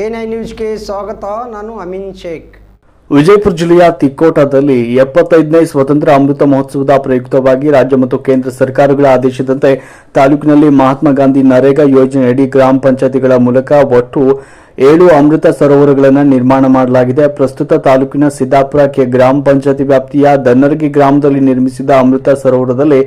A ನ್ಯೂಸ್ಗೆ ಸ್ವಾಗತ, ನಾನು ಅಮಿನ್ ಶೇಖ್. ವಿಜಯಪುರ ಜಿಲ್ಲೆಯ ತಿಕ್ಕೋಟದಲ್ಲಿ ಎಪ್ಪತ್ತೈದನೇ ಸ್ವತಂತ್ರ ಅಮೃತ ಮಹೋತ್ಸವದ ಪ್ರಯುಕ್ತವಾಗಿ ರಾಜ್ಯ ಮತ್ತು ಕೇಂದ್ರ ಸರ್ಕಾರಗಳ ಆದೇಶದಂತೆ ತಾಲೂಕಿನಲ್ಲಿ ಮಹಾತ್ಮ ಗಾಂಧಿ ನರೇಗಾ ಯೋಜನೆಯಡಿ ಗ್ರಾಮ ಪಂಚಾಯತಿಗಳ ಮೂಲಕ ಒಟ್ಟು ಏಳು ಅಮೃತ ಸರೋವರಗಳನ್ನು ನಿರ್ಮಾಣ ಮಾಡಲಾಗಿದೆ. ಪ್ರಸ್ತುತ ತಾಲೂಕಿನ ಸಿದ್ದಾಪುರ ಕೆ ಗ್ರಾಮ ಪಂಚಾಯತಿ ವ್ಯಾಪ್ತಿಯ ದನ್ನರಗಿ ಗ್ರಾಮದಲ್ಲಿ ನಿರ್ಮಿಸಿದ ಅಮೃತ ಸರೋವರದಲ್ಲಿ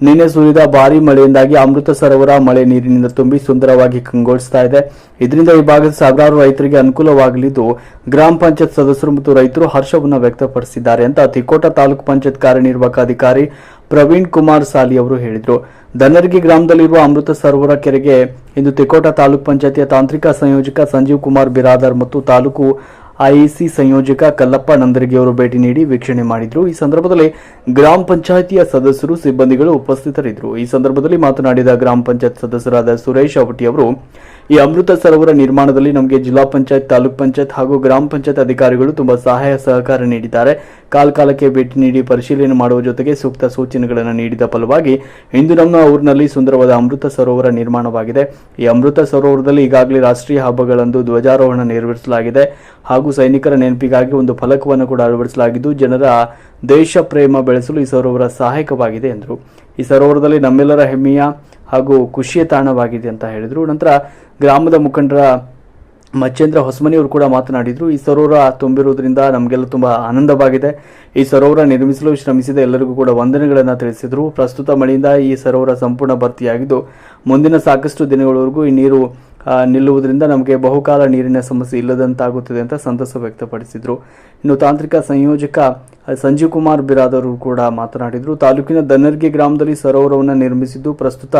ನಿನ್ನೆ ಸುರಿದ ಭಾರೀ ಮಳೆಯಿಂದಾಗಿ ಅಮೃತ ಸರೋವರ ಮಳೆ ನೀರಿನಿಂದ ತುಂಬಿ ಸುಂದರವಾಗಿ ಕಂಗೊಳಿಸ್ತಾ ಇದೆ. ಇದರಿಂದ ಈ ಭಾಗದ ಸಾವಿರಾರು ರೈತರಿಗೆ ಅನುಕೂಲವಾಗಲಿದ್ದು, ಗ್ರಾಮ ಪಂಚಾಯತ್ ಸದಸ್ಯರು ಮತ್ತು ರೈತರು ಹರ್ಷವನ್ನು ವ್ಯಕ್ತಪಡಿಸಿದ್ದಾರೆ ಅಂತ ತಿಕೋಟ ತಾಲೂಕು ಪಂಚಾಯತ್ ಕಾರ್ಯನಿರ್ವಾಹಕ ಅಧಿಕಾರಿ ಪ್ರವೀಣ್ ಕುಮಾರ್ ಸಾಲಿ ಅವರು ಹೇಳಿದರು. ದನರ್ಗಿ ಗ್ರಾಮದಲ್ಲಿರುವ ಅಮೃತ ಸರೋವರ ಕೆರೆಗೆ ಇಂದು ತಿಕೋಟ ತಾಲೂಕು ಪಂಚಾಯತಿಯ ತಾಂತ್ರಿಕ ಸಂಯೋಜಕ ಸಂಜೀವ್ ಕುಮಾರ್ ಬಿರಾದರ್ ಮತ್ತು ತಾಲೂಕು ಐಇಸಿ ಸಂಯೋಜಕ ಕಲ್ಲಪ್ಪ ನಂದರ್ಗಿ ಅವರು ಭೇಟಿ ನೀಡಿ ವೀಕ್ಷಣೆ ಮಾಡಿದ್ರು. ಈ ಸಂದರ್ಭದಲ್ಲಿ ಗ್ರಾಮ ಪಂಚಾಯಿತಿಯ ಸದಸ್ಯರು, ಸಿಬ್ಬಂದಿಗಳು ಉಪಸ್ಥಿತರಿದ್ದರು. ಈ ಸಂದರ್ಭದಲ್ಲಿ ಮಾತನಾಡಿದ ಗ್ರಾಮ ಪಂಚಾಯತ್ ಸದಸ್ಯರಾದ ಸುರೇಶ್ ಅವಟಿ ಅವರು ಈ ಅಮೃತ ಸರೋವರ ನಿರ್ಮಾಣದಲ್ಲಿ ನಮಗೆ ಜಿಲ್ಲಾ ಪಂಚಾಯತ್, ತಾಲೂಕ್ ಪಂಚಾಯತ್ ಹಾಗೂ ಗ್ರಾಮ ಪಂಚಾಯತ್ ಅಧಿಕಾರಿಗಳು ತುಂಬಾ ಸಹಾಯ ಸಹಕಾರ ನೀಡಿದ್ದಾರೆ. ಕಾಲಕಾಲಕ್ಕೆ ಭೇಟಿ ನೀಡಿ ಪರಿಶೀಲನೆ ಮಾಡುವ ಜೊತೆಗೆ ಸೂಕ್ತ ಸೂಚನೆಗಳನ್ನು ನೀಡಿದ ಫಲವಾಗಿ ಇಂದು ನಮ್ಮ ಊರಿನಲ್ಲಿ ಸುಂದರವಾದ ಅಮೃತ ಸರೋವರ ನಿರ್ಮಾಣವಾಗಿದೆ. ಈ ಅಮೃತ ಸರೋವರದಲ್ಲಿ ಈಗಾಗಲೇ ರಾಷ್ಟ್ರೀಯ ಹಬ್ಬಗಳಂದು ಧ್ವಜಾರೋಹಣ ನೆರವೇರಿಸಲಾಗಿದೆ. ಹಾಗೂ ಸೈನಿಕರ ನೆನಪಿಗಾಗಿ ಒಂದು ಫಲಕವನ್ನು ಕೂಡ ಅಳವಡಿಸಲಾಗಿದ್ದು, ಜನರ ದೇಶ ಪ್ರೇಮ ಬೆಳೆಸಲು ಈ ಸರೋವರ ಸಹಾಯಕವಾಗಿದೆ ಎಂದರು. ಈ ಸರೋವರದಲ್ಲಿ ನಮ್ಮೆಲ್ಲರ ಹೆಮ್ಮೆಯ ಹಾಗೂ ಖುಷಿಯ ತಾಣವಾಗಿದೆ ಅಂತ ಹೇಳಿದರು. ನಂತರ ಗ್ರಾಮದ ಮುಖಂಡರ ಮಚ್ಚೇಂದ್ರ ಹೊಸಮನಿ ಅವರು ಕೂಡ ಮಾತನಾಡಿದರು. ಈ ಸರೋವರ ತುಂಬಿರುವುದರಿಂದ ನಮಗೆಲ್ಲ ತುಂಬ ಆನಂದವಾಗಿದೆ. ಈ ಸರೋವರ ನಿರ್ಮಿಸಲು ಶ್ರಮಿಸಿದ ಎಲ್ಲರಿಗೂ ಕೂಡ ವಂದನೆಗಳನ್ನು ತಿಳಿಸಿದರು. ಪ್ರಸ್ತುತ ಮಳೆಯಿಂದ ಈ ಸರೋವರ ಸಂಪೂರ್ಣ ಭರ್ತಿಯಾಗಿದ್ದು ಮುಂದಿನ ಸಾಕಷ್ಟು ದಿನಗಳವರೆಗೂ ಈ ನೀರು ನಿಲ್ಲುವುದರಿಂದ ನಮಗೆ ಬಹುಕಾಲ ನೀರಿನ ಸಮಸ್ಯೆ ಇಲ್ಲದಂತಾಗುತ್ತದೆ ಅಂತ ಸಂತಸ ವ್ಯಕ್ತಪಡಿಸಿದರು. ಇನ್ನು ತಾಂತ್ರಿಕ ಸಂಯೋಜಕ ಸಂಜೀವ್ ಕುಮಾರ್ ಬಿರಾದರು ಕೂಡ ಮಾತನಾಡಿದರು. ತಾಲೂಕಿನ ದನ್ನರ್ಗಿ ಗ್ರಾಮದಲ್ಲಿ ಸರೋವರವನ್ನು ನಿರ್ಮಿಸಿದ್ದು ಪ್ರಸ್ತುತ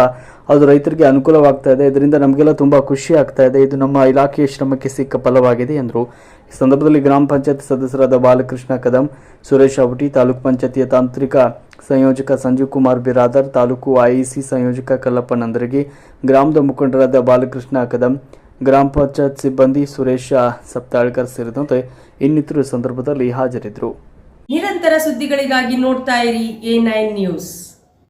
ಅದು ರೈತರಿಗೆ ಅನುಕೂಲವಾಗ್ತಾ ಇದೆ. ಇದರಿಂದ ನಮಗೆಲ್ಲ ತುಂಬ ಖುಷಿ ಆಗ್ತಾ ಇದೆ. ಇದು ನಮ್ಮ ಇಲಾಖೆಯ ಶ್ರಮಕ್ಕೆ ಸಿಕ್ಕ ಫಲವಾಗಿದೆ ಎಂದರು. ಈ ಸಂದರ್ಭದಲ್ಲಿ ಗ್ರಾಮ ಪಂಚಾಯತ್ ಸದಸ್ಯರಾದ ಬಾಲಕೃಷ್ಣ ಕದಂ, ಸುರೇಶ್ ಅವಟಿ, ತಾಲೂಕು ಪಂಚಾಯತಿಯ ತಾಂತ್ರಿಕ ಸಂಯೋಜಕ ಸಂಜೀವ್ ಕುಮಾರ್ ಬಿರಾದರ್, ತಾಲೂಕು ಐಇಸಿ ಸಂಯೋಜಕ ಕಲ್ಲಪ್ಪ ನಂದರಗಿ ಗ್ರಾಮದ ಮುಖಂಡರಾದ ಬಾಲಕೃಷ್ಣ ಕದಂ, ಗ್ರಾಮ ಪಂಚಾಯತ್ ಸಿಬ್ಬಂದಿ ಸುರೇಶ ಸಪ್ತಾಳ್ಕರ್ ಸೇರಿದಂತೆ ಇನ್ನಿತರ ಸಂದರ್ಭದಲ್ಲಿ ಹಾಜರಿದ್ದರು. ನಿರಂತರ ಸುದ್ದಿಗಳಿಗಾಗಿ ನೋಡ್ತಾ ಇರಿ ಎ ನ್ಯೂಸ್.